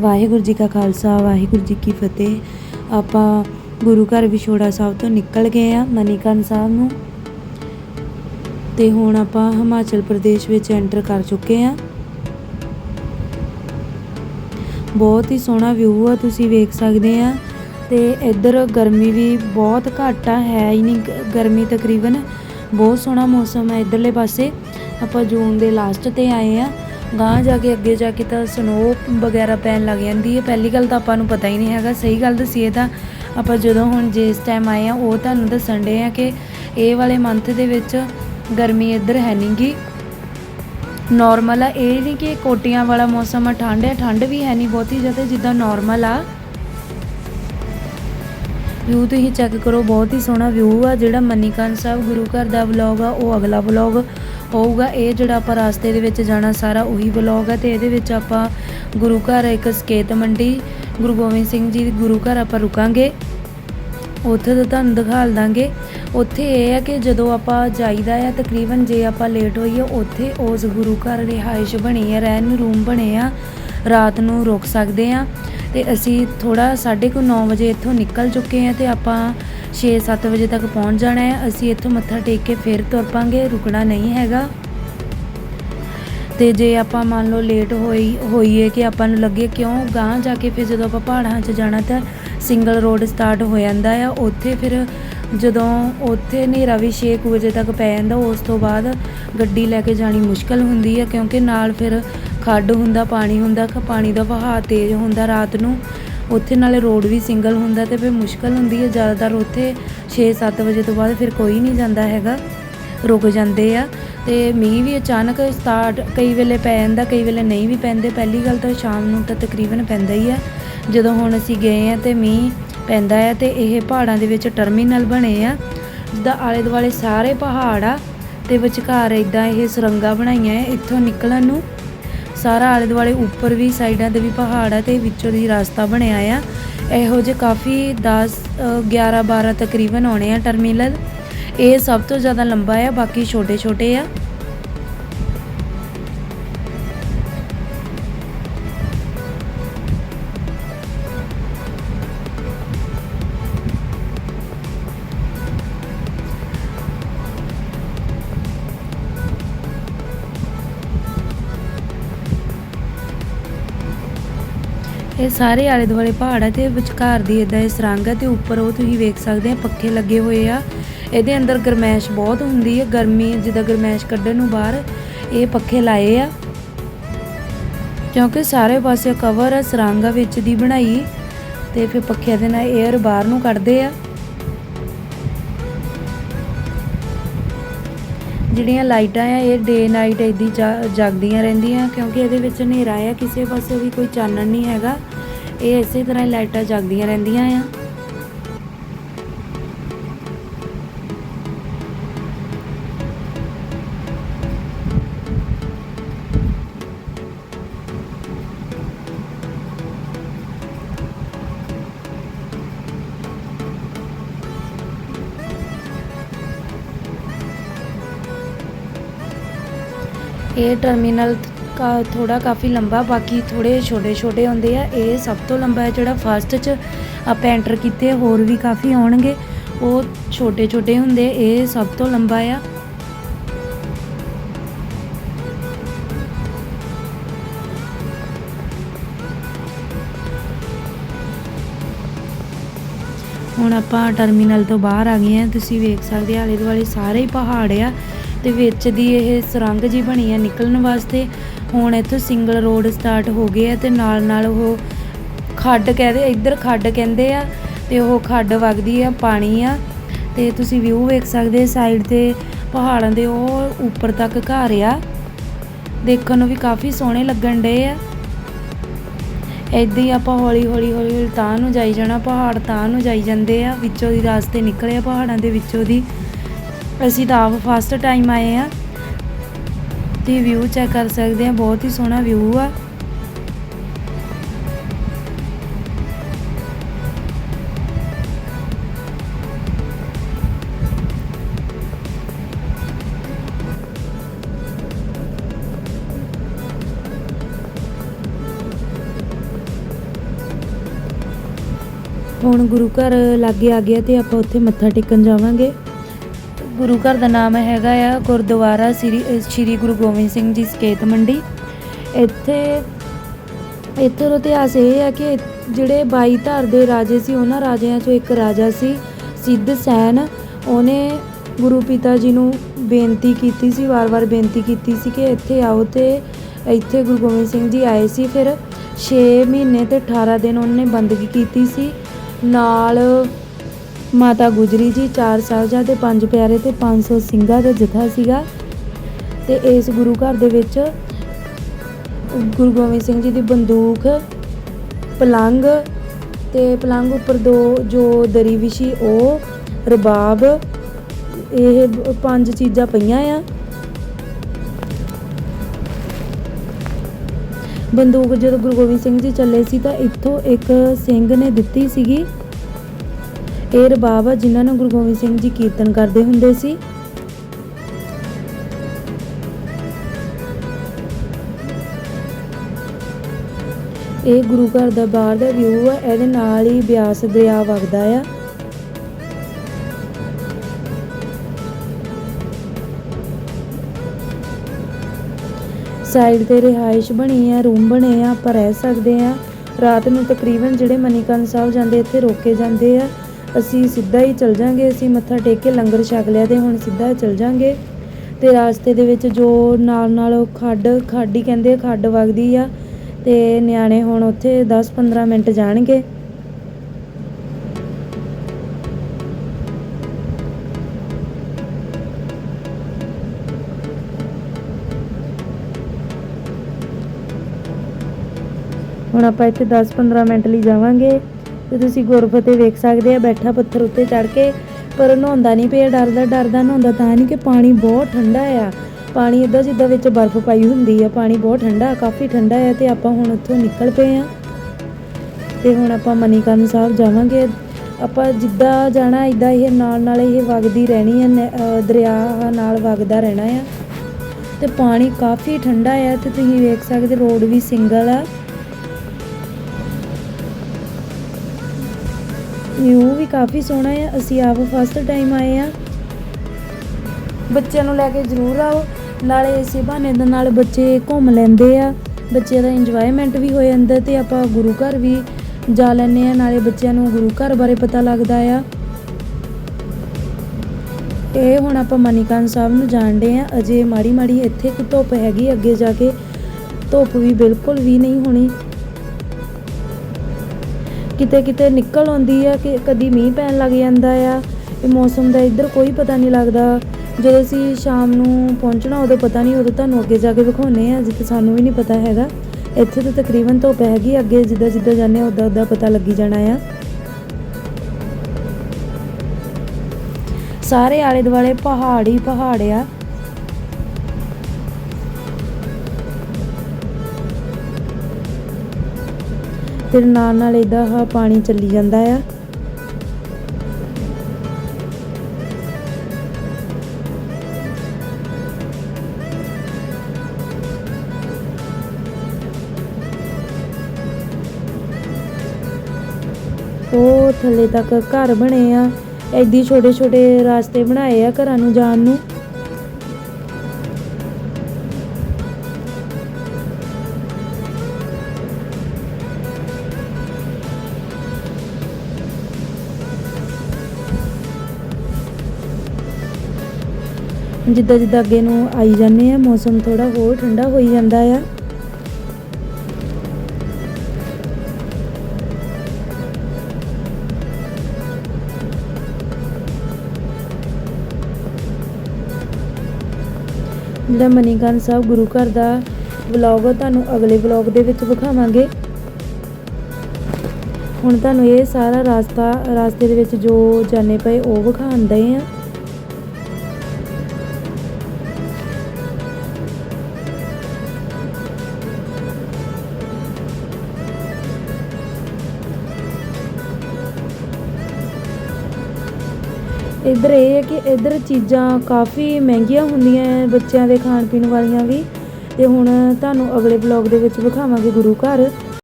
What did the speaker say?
ਵਾਹਿਗੁਰੂ ਜੀ ਕਾ ਖਾਲਸਾ, ਵਾਹਿਗੁਰੂ ਜੀ ਕੀ ਫਤਿਹ। ਆਪਾਂ ਗੁਰੂ ਘਰ ਵਿਛੋੜਾ ਸਾਹਿਬ ਤੋਂ ਨਿਕਲ ਗਏ ਆ ਮਨੀਕਰਨ ਸਾਹਿਬ ਨੂੰ। ਤੇ ਹੁਣ ਆਪਾਂ ਹਿਮਾਚਲ ਪ੍ਰਦੇਸ਼ ਵਿੱਚ ਐਂਟਰ ਕਰ ਚੁੱਕੇ ਆ। ਬਹੁਤ ਹੀ ਸੋਹਣਾ ਵਿਊ ਆ, ਤੁਸੀਂ ਵੇਖ ਸਕਦੇ ਆ। ਤੇ ਇੱਧਰ ਗਰਮੀ ਵੀ ਬਹੁਤ ਘੱਟ ਆ, ਹੈ ਹੀ ਨਹੀਂ ਗਰਮੀ ਤਕਰੀਬਨ। ਬਹੁਤ ਸੋਹਣਾ ਮੌਸਮ ਹੈ ਇੱਧਰਲੇ ਪਾਸੇ। ਆਪਾਂ ਜੂਨ ਦੇ ਲਾਸਟ ਤੇ ਆਏ ਆ। ਗਾਂ ਜਾ ਕੇ ਅੱਗੇ ਜਾ ਕੇ ਤਾਂ ਸਨੋ ਵਗੈਰਾ ਪੈਣ ਲੱਗ ਜਾਂਦੀ ਹੈ। ਪਹਿਲੀ ਗੱਲ ਤਾਂ ਆਪਾਂ ਨੂੰ ਪਤਾ ਹੀ ਨਹੀਂ ਹੈਗਾ। ਸਹੀ ਗੱਲ ਦਸੀਏ ਤਾਂ ਆਪਾਂ ਜਦੋਂ ਹੁਣ ਜਿਸ ਟਾਈਮ ਆਏ ਆ ਉਹ ਤੁਹਾਨੂੰ ਦੱਸਣ ਦੇ ਆ ਕਿ ਇਹ ਵਾਲੇ ਮੰਥ ਦੇ ਵਿੱਚ ਗਰਮੀ ਇੱਧਰ ਹੈ ਨਹੀਂਗੀ ਨਾਰਮਲ ਆ। ਇਹ ਨਹੀਂ ਕਿ ਕੋਟੀਆਂ ਵਾਲਾ ਮੌਸਮ ਆ, ਠੰਡ ਹੈ ਠੰਡ ਵੀ ਹੈ ਨਹੀਂ ਬਹੁਤੀ ਜ਼ਿਆਦਾ ਜਿੱਦਾਂ ਨਾਰਮਲ ਆ। ਵਿਊ ਤੁਸੀਂ ਚੈੱਕ ਕਰੋ। ਬਹੁਤ ਹੀ ਸੋਹਣਾ ਵਿਊ ਆ ਜਿਹੜਾ ਮਨੀਕਰਨ ਸਾਹਿਬ ਗੁਰੂ ਘਰ ਦਾ ਵਲੌਗ ਆ। ਉਹ ਅਗਲਾ ਵਲੌਗ ਹੋਊਗਾ ਇਹ ਜਿਹੜਾ ਆਪਾਂ ਰਸਤੇ ਦੇ ਵਿੱਚ ਜਾਣਾ ਸਾਰਾ ਉਹੀ ਵਲੌਗ ਹੈ ਤੇ ਇਹਦੇ ਵਿੱਚ ਆਪਾਂ ਗੁਰੂ ਘਰ ਇੱਕ ਸਕੇਤ ਮੰਡੀ, ਗੁਰੂ ਗੋਬਿੰਦ ਸਿੰਘ ਜੀ ਦੇ ਗੁਰੂ ਘਰ ਆਪਾਂ ਰੁਕਾਂਗੇ। ਉੱਥੇ ਤਾਂ ਤੁਹਾਨੂੰ ਦਿਖਾ ਦਾਂਗੇ। ਉੱਥੇ ਇਹ ਹੈ ਕਿ ਜਦੋਂ ਆਪਾਂ ਜਾਈਦਾ ਆ, ਤਕਰੀਬਨ ਜੇ ਆਪਾਂ ਲੇਟ ਹੋਈਏ, ਉੱਥੇ ਉਸ ਗੁਰੂ ਘਰ ਰਿਹਾਇਸ਼ ਬਣੀ ਹੈ ਰਹਿਣ ਨੂੰ ਰੂਮ ਬਣੇ ਆ, ਰਾਤ ਨੂੰ ਰੁਕ ਸਕਦੇ ਆ। ਤੇ ਅਸੀਂ ਥੋੜਾ 9:30 ਵਜੇ ਇੱਥੋਂ ਨਿਕਲ ਚੁੱਕੇ ਹਾਂ ਤੇ ਆਪਾਂ 6-7 ਵਜੇ ਤੱਕ ਪਹੁੰਚ ਜਾਣਾ ਹੈ। ਅਸੀਂ ਇੱਥੋਂ ਮੱਥਾ ਟੇਕ ਕੇ ਫਿਰ ਤੁਰ ਪਾਂਗੇ, ਰੁਕਣਾ ਨਹੀਂ ਹੈਗਾ। ਤੇ ਜੇ ਆਪਾਂ ਮੰਨ ਲਓ ਲੇਟ ਹੋਈ, ਹੋਈਏ ਕਿ ਆਪਾਂ ਨੂੰ ਲੱਗੇ ਕਿਉਂ ਗਾਂਹ ਜਾ ਕੇ ਫਿਰ ਜਦੋਂ ਆਪਾਂ ਪਹਾੜਾਂ 'ਚ ਜਾਣਾ ਤਾਂ ਸਿੰਗਲ ਰੋਡ ਸਟਾਰਟ ਹੋ ਜਾਂਦਾ ਆ। ਉੱਥੇ ਫਿਰ ਜਦੋਂ ਉੱਥੇ ਹਨੇਰਾ ਵੀ 6 ਕੁ ਵਜੇ ਤੱਕ ਪੈ ਜਾਂਦਾ, ਉਸ ਤੋਂ ਬਾਅਦ ਗੱਡੀ ਲੈ ਕੇ ਜਾਣੀ ਮੁਸ਼ਕਲ ਹੁੰਦੀ ਹੈ ਕਿਉਂਕਿ ਨਾਲ ਫਿਰ ਖੱਡ ਹੁੰਦਾ, ਪਾਣੀ ਹੁੰਦਾ, ਖ- ਪਾਣੀ ਦਾ ਵਹਾਅ ਤੇਜ਼ ਹੁੰਦਾ ਰਾਤ ਨੂੰ। ਉੱਥੇ ਨਾਲੇ ਰੋਡ ਵੀ ਸਿੰਗਲ ਹੁੰਦਾ ਤੇ ਫਿਰ ਮੁਸ਼ਕਲ ਹੁੰਦੀ ਹੈ। ਜ਼ਿਆਦਾਤਰ ਉੱਥੇ 6-7 ਵਜੇ ਤੋਂ ਬਾਅਦ ਫਿਰ ਕੋਈ ਨਹੀਂ ਜਾਂਦਾ ਹੈਗਾ, ਰੁਕ ਜਾਂਦੇ ਆ। ਤੇ ਮੀਂਹ ਵੀ ਅਚਾਨਕ ਸਟਾਰਟ ਕਈ ਵੇਲੇ ਪੈ ਜਾਂਦਾ ਕਈ ਵੇਲੇ ਨਹੀਂ ਵੀ ਪੈਂਦੇ। ਪਹਿਲੀ ਗੱਲ ਤਾਂ ਸ਼ਾਮ ਨੂੰ ਤਾਂ ਤਕਰੀਬਨ ਪੈਂਦਾ ਹੀ ਆ। ਜਦੋਂ ਹੁਣ ਅਸੀਂ ਗਏ ਆ ਤੇ ਮੀਂਹ ਪੈਂਦਾ ਆ ਤੇ ਇਹ ਪਹਾੜਾਂ ਦੇ ਵਿੱਚ ਟਰਮੀਨਲ ਬਣੇ ਆ, ਜਿੱਦਾਂ ਆਲੇ ਦੁਆਲੇ ਸਾਰੇ ਪਹਾੜ ਆ ਤੇ ਵਿਚਕਾਰ ਇਦਾਂ ਇਹ ਸੁਰੰਗਾਂ ਬਣਾਈਆਂ ਆ ਇੱਥੋਂ ਨਿਕਲਣ ਨੂੰ। ਸਾਰਾ ਆਲੇ ਦੁਆਲੇ ਉੱਪਰ ਵੀ, ਸਾਈਡਾਂ ਤੇ ਵੀ, ਪਹਾੜ ਆ ਤੇ ਵਿੱਚੋਂ ਦੀ ਰਸਤਾ ਬਣਿਆ ਆ। ਇਹੋ ਜਿਹੇ ਕਾਫੀ 10 11 12 ਤਕਰੀਬਨ ਆਉਣੇ ਆ ਟਰਮੀਨਲ ਇਹ ਸਭ ਤੋਂ ਜ਼ਿਆਦਾ ਲੰਬਾ ਆ, ਬਾਕੀ ਛੋਟੇ ਛੋਟੇ ਆ। ਇਹ ਸਾਰੇ ਆਲੇ ਦੁਆਲੇ ਪਹਾੜ ਹੈ ਤੇ ਵਿਚਕਾਰ ਦੀ ਇਦਾਂ ਇਹ ਸੁਰੰਗ ਹੈ ਤੇ ਉੱਪਰ ਉਹ ਤੁਸੀਂ ਵੇਖ ਸਕਦੇ ਆ ਪੱਖੇ ਲੱਗੇ ਹੋਏ ਆ। ਇਹਦੇ ਅੰਦਰ ਗਰਮੈਸ਼ ਬਹੁਤ ਹੁੰਦੀ ਹੈ ਗਰਮੀ ਜਿੱਦਾਂ ਗਰਮੈਸ਼ ਕੱਢਣ ਨੂੰ ਬਾਹਰ ਇਹ ਪੱਖੇ ਲਾਏ ਆ। ਕਿਉਂਕਿ ਸਾਰੇ ਪਾਸੇ ਕਵਰ ਆ, ਸੁਰੰਗ ਆ ਵਿੱਚ ਦੀ ਬਣਾਈ ਤੇ ਫਿਰ ਪੱਖਿਆਂ ਦੇ ਨਾਲ 에ਅਰ ਬਾਹਰ ਨੂੰ ਕੱਢਦੇ ਆ। ਜਿਹੜੀਆਂ ਲਾਈਟਾਂ ਆ, ਇਹ ਡੇ ਨਾਈਟ ਇਦਾਂ ਜਗਦੀਆਂ ਰਹਿੰਦੀਆਂ, ਕਿਉਂਕਿ ਇਹਦੇ ਵਿੱਚ ਹਨੇਰਾ ਆ, ਕਿਸੇ ਪਾਸੇ ਵੀ ਕੋਈ ਚਾਨਣ ਨਹੀਂ ਹੈਗਾ। ਇਹ ਇਸੇ ਤਰ੍ਹਾਂ ਹੀ ਲਾਈਟਾਂ ਜਗਦੀਆਂ ਰਹਿੰਦੀਆਂ ਆ। ਇਹ ਟਰਮੀਨਲ ਕਾ ਥੋੜਾ ਕਾਫੀ ਲੰਬਾ, ਬਾਕੀ ਥੋੜੇ ਛੋਟੇ ਛੋਟੇ ਹੁੰਦੇ ਆ। ਇਹ ਸਭ ਤੋਂ ਲੰਬਾ ਹੈ ਜਿਹੜਾ ਫਸਟ ਚ ਆਪਾਂ ਐਂਟਰ ਕੀਤੇ, ਹੋਰ ਵੀ ਕਾਫੀ ਆਉਣਗੇ। ਉਹ ਛੋਟੇ ਛੋਟੇ ਹੁੰਦੇ, ਇਹ ਸਭ ਤੋਂ ਲੰਬਾ ਆ। ਹੁਣ ਆਪਾਂ ਟਰਮੀਨਲ ਤੋਂ ਬਾਹਰ ਆ ਗਏ ਆ। ਤੁਸੀਂ ਵੇਖ ਸਕਦੇ ਆ ਆਲੇ ਦੁਆਲੇ ਸਾਰੇ ਹੀ ਪਹਾੜ ਆ। ਤੇ ਵਿੱਚ ਦੀ ਇਹ ਸੁਰੰਗ ਜੀ ਬਣੀ ਆ ਨਿਕਲਣ ਵਾਸਤੇ। ਹੁਣ ਇੱਥੋਂ ਸਿੰਗਲ ਰੋਡ ਸਟਾਰਟ ਹੋ ਗਏ ਆ ਤੇ ਨਾਲ ਨਾਲ ਉਹ ਖੱਡ ਕਹਦੇ ਇੱਧਰ ਖੱਡ ਕਹਿੰਦੇ ਆ ਤੇ ਉਹ ਖੱਡ ਵਗਦੀ ਆ, ਪਾਣੀ ਆ। ਤੇ ਤੁਸੀਂ ਵਿਊ ਵੇਖ ਸਕਦੇ ਸਾਈਡ ਤੇ ਪਹਾੜਾਂ ਦੇ ਉਹ ਉੱਪਰ ਤੱਕ ਘਰ ਆ। ਦੇਖਣ ਨੂੰ ਵੀ ਕਾਫੀ ਸੋਹਣੇ ਲੱਗਣ ਡਏ ਆ। ਏਦਾਂ ਹੀ ਆਪਾਂ ਹੌਲੀ ਹੌਲੀ ਹੌਲੀ ਹੌਲੀ ਤਾਂ ਨੂੰ ਜਾਈ ਜਾਣਾ, ਪਹਾੜ ਤਾਂ ਨੂੰ ਜਾਈ ਜਾਂਦੇ ਆ, ਵਿੱਚੋਂ ਦੀ ਰਸਤੇ ਨਿਕਲੇ ਆ ਪਹਾੜਾਂ ਦੇ ਵਿੱਚੋਂ ਦੀ। ਅਸੀਂ ਤਾਂ ਆਪ ਫਸਟ ਟਾਈਮ ਆਏ ਆ ਤੇ ਵਿਊ ਚੈੱਕ ਕਰ ਸਕਦੇ ਆ ਬਹੁਤ ਹੀ ਸੋਹਣਾ ਵਿਊ ਆ। ਹੁਣ ਗੁਰੂ ਘਰ ਲਾਗੇ ਆ ਗਿਆ ਤੇ ਆਪਾਂ ਉੱਥੇ ਮੱਥਾ ਟੇਕਣ ਜਾਵਾਂਗੇ। ਗੁਰੂ ਘਰ ਦਾ ਨਾਮ ਹੈਗਾ ਆ ਗੁਰਦੁਆਰਾ ਸ੍ਰੀ ਸ੍ਰੀ ਗੁਰੂ ਗੋਬਿੰਦ ਸਿੰਘ ਜੀ ਸਕੇਤ ਮੰਡੀ। ਇੱਥੇ ਇੱਥੇ ਦਾ ਇਤਿਹਾਸ ਇਹ ਹੈ ਕਿ ਜਿਹੜੇ 22 ਧਰ ਦੇ ਰਾਜੇ ਸੀ, ਉਹਨਾਂ ਰਾਜਿਆਂ ਚੋਂ ਇੱਕ ਰਾਜਾ ਸੀ, ਸਿੱਧ ਸੈਨ। ਉਹਨੇ ਗੁਰੂ ਪਿਤਾ ਜੀ ਨੂੰ ਬੇਨਤੀ ਕੀਤੀ ਸੀ, ਵਾਰ-ਵਾਰ ਬੇਨਤੀ ਕੀਤੀ ਸੀ ਕਿ ਇੱਥੇ ਆਓ ਤੇ ਇੱਥੇ ਗੁਰੂ ਗੋਬਿੰਦ ਸਿੰਘ ਜੀ ਆਏ ਸੀ। ਫਿਰ 6 ਮਹੀਨੇ ਤੇ 18 ਦਿਨ ਉਹਨੇ ਬੰਦਗੀ ਕੀਤੀ ਸੀ। ਨਾਲ ਮਾਤਾ ਗੁਜਰੀ ਜੀ ਚਾਰ ਸਾਹਿਬਜ਼ਾਦੇ, ਪੰਜ ਪਿਆਰੇ ਤੇ 500 ਸਿੰਘਾਂ ਦਾ ਜਥਾ ਸੀਗਾ। ਤੇ ਇਸ ਗੁਰੂ ਘਰ ਦੇ ਵਿੱਚ ਗੁਰੂ ਗੋਬਿੰਦ ਸਿੰਘ ਜੀ ਦੀ ਬੰਦੂਕ, ਪਲੰਗ ਤੇ ਪਲੰਗ ਉੱਪਰ ਦੋ ਜੋ ਦਰੀ ਵਿਸ਼ੀ ਉਹ ਰਬਾਬ, ਇਹ ਪੰਜ ਚੀਜ਼ਾਂ ਪਈਆਂ ਆ। ਬੰਦੂਕ ਜਦੋਂ ਗੁਰੂ ਗੋਬਿੰਦ ਸਿੰਘ ਜੀ ਚੱਲੇ ਸੀ ਤਾਂ ਇੱਥੋਂ ਇੱਕ ਸਿੰਘ ਨੇ ਦਿੱਤੀ ਸੀਗੀ। ਇਹ ਰਬਾਬ ਆ ਜਿਨ੍ਹਾਂ ਨੂੰ ਗੁਰੂ ਗੋਬਿੰਦ ਸਿੰਘ ਜੀ ਕੀਰਤਨ ਕਰਦੇ ਹੁੰਦੇ ਸੀ। ਇਹ ਗੁਰੂ ਘਰ ਦਾ ਬਾਹਰ ਦਾ ਵਿਊ ਆ, ਇਹਦੇ ਨਾਲ ਹੀ ਬਿਆਸ ਦਰਿਆ ਵਗਦਾ ਆ। ਸਾਈਡ ਤੇ ਰਿਹਾਇਸ਼ ਬਣੀ ਆ, ਰੂਮ ਬਣੇ ਆ, ਆਪਾਂ ਰਹਿ ਸਕਦੇ ਆ। ਰਾਤ ਨੂੰ ਤਕਰੀਬਨ ਜਿਹੜੇ ਮਨੀਕਰਨ ਸਾਹਿਬ ਜਾਂਦੇ, ਇੱਥੇ ਰੋਕੇ ਜਾਂਦੇ ਆ। ਅਸੀਂ ਸਿੱਧਾ ਹੀ ਚੱਲ ਜਾਂਗੇ, ਅਸੀਂ ਮੱਥਾ ਟੇਕ ਕੇ ਲੰਗਰ ਛਕ ਲਿਆ ਤੇ ਹੁਣ ਸਿੱਧਾ ਚੱਲ ਜਾਂਗੇ। ਤੇ ਰਾਸਤੇ ਦੇ ਵਿੱਚ ਜੋ ਨਾਲ ਨਾਲ ਖੱਡ ਖੱਡ ਹੀ ਕਹਿੰਦੇ ਖੱਡ ਵਗਦੀ ਆ, ਤੇ ਨਿਆਣੇ ਹੁਣ ਉੱਥੇ 10-15 ਮਿੰਟ ਜਾਣਗੇ। ਹੁਣ ਆਪਾਂ ਇੱਥੇ 10-15 ਮਿੰਟ ਲਈ ਜਾਵਾਂਗੇ। ਤੇ ਤੁਸੀਂ ਗੁਰਫਤੇ ਵੇਖ ਸਕਦੇ ਆ, ਬੈਠਾ ਪੱਥਰ ਉੱਤੇ ਚੜ ਕੇ, ਪਰ ਨਹਾਉਂਦਾ ਨਹੀਂ ਪਿਆ, ਡਰਦਾ ਡਰਦਾ ਨਹਾਉਂਦਾ ਤਾਂ ਨਹੀਂ ਕਿ ਪਾਣੀ ਬਹੁਤ ਠੰਡਾ ਆ। ਪਾਣੀ ਇਦਾਂ ਜਿੱਦਾਂ ਵਿੱਚ ਬਰਫ਼ ਪਾਈ ਹੁੰਦੀ ਆ, ਪਾਣੀ ਬਹੁਤ ਠੰਡਾ, ਕਾਫੀ ਠੰਡਾ ਆ ਤੇ ਆਪਾਂ ਹੁਣ ਉੱਥੋਂ ਨਿਕਲ ਪਏ ਆ। ਤੇ ਹੁਣ ਆਪਾਂ ਮਨੀਕਰਨ ਸਾਹਿਬ ਜਾਵਾਂਗੇ। ਆਪਾਂ ਜਿੱਦਾਂ ਜਾਣਾ ਇਦਾਂ ਇਹ ਨਾਲ ਨਾਲ ਇਹ ਵਗਦੀ ਰਹਿਣੀ ਆ ਨਹਿ- ਦਰਿਆ ਨਾਲ ਵਗਦਾ ਰਹਿਣਾ ਆ। ਤੇ ਪਾਣੀ ਕਾਫੀ ਠੰਡਾ ਆ, ਤੇ ਤੁਸੀਂ ਵੇਖ ਸਕਦੇ, ਰੋਡ ਵੀ ਸਿੰਗਲ ਆ। ਵਿਊ ਵੀ ਕਾਫੀ ਸੋਹਣਾ ਆ। ਅਸੀਂ ਆਪ ਫਸਟ ਟਾਈਮ ਆਏ ਆ। ਬੱਚਿਆਂ ਨੂੰ ਲੈ ਕੇ ਜ਼ਰੂਰ ਆਓ। ਨਾਲੇ ਇਸੇ ਬਹਾਨੇ ਦੇ ਨਾਲ ਬੱਚੇ ਘੁੰਮ ਲੈਂਦੇ ਆ। ਬੱਚਿਆਂ ਦਾ ਇੰਜੋਇਮੈਂਟ ਵੀ ਹੋ ਜਾਂਦਾ ਤੇ ਆਪਾਂ ਗੁਰੂ ਘਰ ਵੀ ਜਾ ਲੈਂਦੇ ਆ। ਨਾਲੇ ਬੱਚਿਆਂ ਨੂੰ ਗੁਰੂ ਘਰ ਬਾਰੇ ਪਤਾ ਲੱਗਦਾ ਆ। ਇਹ ਹੁਣ ਆਪਾਂ ਮਨੀਕਰਨ ਸਾਹਿਬ ਨੂੰ ਜਾਣਦੇ ਆ। ਅਜੇ ਮਾੜੀ ਮਾੜੀ ਇੱਥੇ ਕੁ ਧੁੱਪ ਹੈਗੀ, ਅੱਗੇ ਜਾ ਕੇ ਧੁੱਪ ਵੀ ਬਿਲਕੁਲ ਵੀ ਨਹੀਂ ਹੋਣੀ। ਕਿਤੇ ਕਿਤੇ ਨਿਕਲ ਆਉਂਦੀ ਆ ਕਿ ਕਦੀ ਮੀਂਹ ਪੈਣ ਲੱਗ ਜਾਂਦਾ ਆ। ਇਹ ਮੌਸਮ ਦਾ ਇੱਧਰ ਕੋਈ ਪਤਾ ਨਹੀਂ ਲੱਗਦਾ। ਜਦੋਂ ਅਸੀਂ ਸ਼ਾਮ ਨੂੰ ਪਹੁੰਚਣਾ ਉਦੋਂ ਪਤਾ ਨਹੀਂ, ਉਦੋਂ ਤੁਹਾਨੂੰ ਅੱਗੇ ਜਾ ਕੇ ਵਿਖਾਉਨੇ ਆ ਜਿੱਥੇ ਸਾਨੂੰ ਵੀ ਨਹੀਂ ਪਤਾ ਹੈਗਾ। ਇੱਥੇ ਤਾਂ ਤਕਰੀਬਨ ਧੁੱਪ ਹੈਗੀ, ਅੱਗੇ ਜਿੱਦਾਂ ਜਿੱਦਾਂ ਜਾਂਦੇ ਆ ਉਦਾਂ ਉਦਾਂ ਪਤਾ ਲੱਗੀ ਜਾਣਾ ਆ। ਸਾਰੇ ਆਲੇ ਦੁਆਲੇ ਪਹਾੜ ਹੀ ਪਹਾੜ ਆ। ਫਿਰ ਨਾਲ ਨਾਲ ਇਦਾਂ ਆਹ ਪਾਣੀ ਚੱਲੀ ਜਾਂਦਾ ਆ। ਉਹ ਥੱਲੇ ਤੱਕ ਘਰ ਬਣੇ ਆ। ਐਡੀ ਛੋਟੇ ਛੋਟੇ ਰਾਸਤੇ ਬਣਾਏ ਆ ਘਰਾਂ ਨੂੰ ਜਾਣ ਨੂੰ। ਜਿੱਦਾਂ ਜਿੱਦਾਂ ਅੱਗੇ ਨੂੰ ਆਈ ਜਾਂਦੇ ਆ, ਮੌਸਮ ਥੋੜਾ ਹੋਰ ਠੰਡਾ ਹੋਈ ਜਾਂਦਾ ਆ। ਜਿਹੜਾ ਮਨੀਕਰਨ ਸਾਹਿਬ, ਗੁਰੂ ਘਰ ਦਾ ਵਲੌਗ ਤੁਹਾਨੂੰ ਅਗਲੇ ਵਲੌਗ ਦੇ ਵਿੱਚ ਵਿਖਾਵਾਂਗੇ। ਹੁਣ ਤੁਹਾਨੂੰ ਇਹ ਸਾਰਾ ਰਾਸਤਾ, ਰਾਸਤੇ ਦੇ ਵਿੱਚ ਜੋ ਜਾਣੇ ਪਏ ਉਹ ਵਿਖਾਉਂਦੇ ਆ। ਇੱਧਰ ਇਹ ਹੈ ਕਿ ਇੱਧਰ ਚੀਜ਼ਾਂ ਕਾਫੀ ਮਹਿੰਗੀਆਂ ਹੁੰਦੀਆਂ ਹੈ ਬੱਚਿਆਂ ਦੇ ਖਾਣ ਪੀਣ ਵਾਲੀਆਂ ਵੀ। ਤੇ ਹੁਣ ਤੁਹਾਨੂੰ ਅਗਲੇ ਬਲੌਗ ਦੇ ਵਿੱਚ ਵਿਖਾਵਾਂਗੇ ਗੁਰੂ ਘਰ।